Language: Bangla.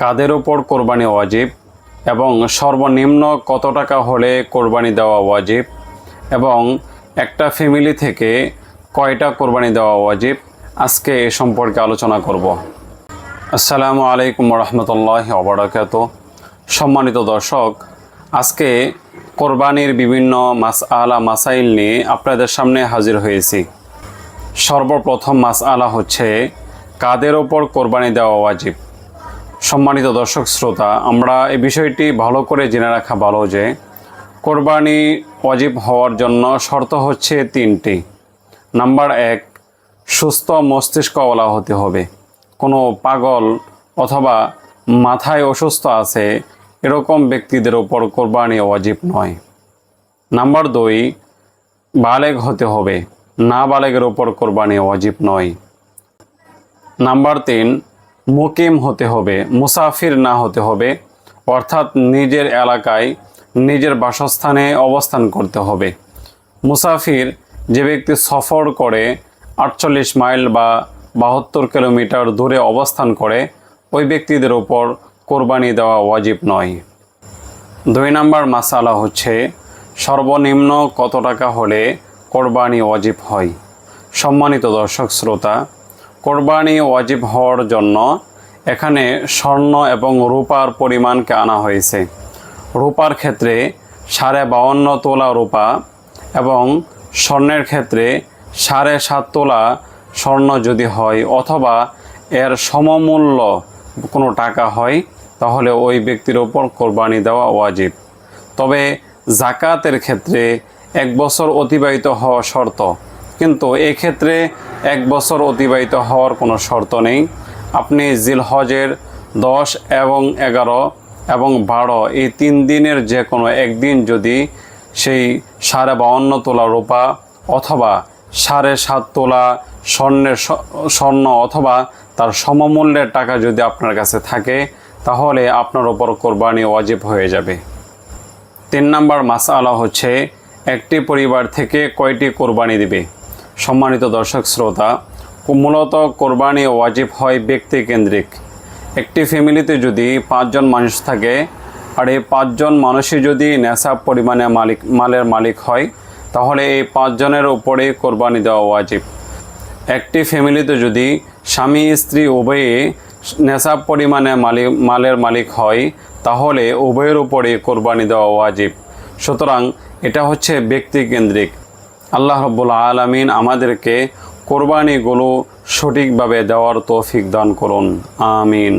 কাদের ওপর কোরবানি ওয়াজিব এবং সর্বনিম্ন কত টাকা হলে কোরবানি দেওয়া ওয়াজিব এবং একটা ফ্যামিলি থেকে কয়টা কোরবানি দেওয়া ওয়াজিব, আজকে এ সম্পর্কে আলোচনা করব। আসসালামু আলাইকুম রহমতুল্লাহ অবরাকাত সম্মানিত দর্শক, আজকে কোরবানির বিভিন্ন মাস আলা মাসাইল নিয়ে আপনাদের সামনে হাজির হয়েছি। সর্বপ্রথম মাস আলা হচ্ছে কাদের ওপর কোরবানি দেওয়া ওয়াজিব। সম্মানিত দর্শক শ্রোতা, আমরা এই বিষয়টি ভালো করে জেনে রাখা ভালো যে কোরবানি ওয়াজিব হওয়ার জন্য শর্ত হচ্ছে তিনটি। নাম্বার এক, সুস্থ মস্তিষ্কওয়ালা হতে হবে। কোনো পাগল অথবা মাথায় অসুস্থ আছে, এরকম ব্যক্তিদের ওপর কোরবানি ওয়াজিব নয়। নাম্বার দুই, বালেগ হতে হবে। না বালেগের ওপর কোরবানি ওয়াজিব নয়। নাম্বার তিন মুকিম হতে হবে, মুসাফির না হতে হবে, অর্থাৎ নিজের এলাকায় নিজের বাসস্থানে অবস্থান করতে হবে। মুসাফির যে ব্যক্তি সফর করে আটচল্লিশ মাইল বা বাহাত্তর কিলোমিটার দূরে অবস্থান করে, ওই ব্যক্তিদের ওপর কোরবানি দেওয়া ওয়াজিব নয়। দুই নাম্বার মাসালা হচ্ছে, সর্বনিম্ন কত টাকা হলে কোরবানি ওয়াজিব হয়? সম্মানিত দর্শক, শ্রোতা কোরবানি ওয়াজিব হওয়ার জন্য এখানে স্বর্ণ এবং রূপার পরিমাণকে আনা হয়েছে। রূপার ক্ষেত্রে সাড়ে বাউন্ন তোলা রূপা এবং স্বর্ণের ক্ষেত্রে সাড়ে সাত তোলা স্বর্ণ যদি হয় অথবা এর সমমূল্য কোনো টাকা হয়, তাহলে ওই ব্যক্তির ওপর কোরবানি দেওয়া ওয়াজিব। তবে জাকাতের ক্ষেত্রে এক বছর অতিবাহিত হওয়া শর্ত। কিন্তু এক্ষেত্রে এক বছর অতিবাহিত হওয়ার কোনো শর্ত নেই। আপনি জিলহজের দশ এবং এগারো এবং বারো এই তিন দিনের যে কোনো একদিন যদি সেই সাড়ে বাউন্ন তোলা রূপা অথবা সাড়ে সাত তোলা স্বর্ণের স্বর্ণ অথবা তার সমমূল্যের টাকা যদি আপনার কাছে থাকে, তাহলে আপনার ওপর কোরবানি ওয়াজিব হয়ে যাবে। তিন নাম্বার মাসালা হচ্ছে, একটি পরিবার থেকে কয়টি কোরবানি দিবে? সম্মানিত দর্শক শ্রোতা, মূলত কোরবানি ওয়াজিব হয় ব্যক্তি কেন্দ্রিক। একটি ফ্যামিলিতে যদি পাঁচজন মানুষ থাকে, আর এই পাঁচজন মানুষই যদি নেশাব পরিমাণে মালিক, মালের মালিক হয়, তাহলে এই পাঁচজনের উপরেই কোরবানি দেওয়া ওয়াজিব। একটি ফ্যামিলিতে যদি স্বামী, স্ত্রী উভয়ে নেশাব পরিমাণে মালিক মালের মালিক হয়, তাহলে উভয়ের উপরে কোরবানি দেওয়া ওয়াজিব। সুতরাং এটা হচ্ছে ব্যক্তিকেন্দ্রিক আল্লাহ রব্বুল আলমিন আমাদেরকে কোরবানিগুলো সঠিকভাবে দেওয়ার তৌফিক দান করুন। আমিন।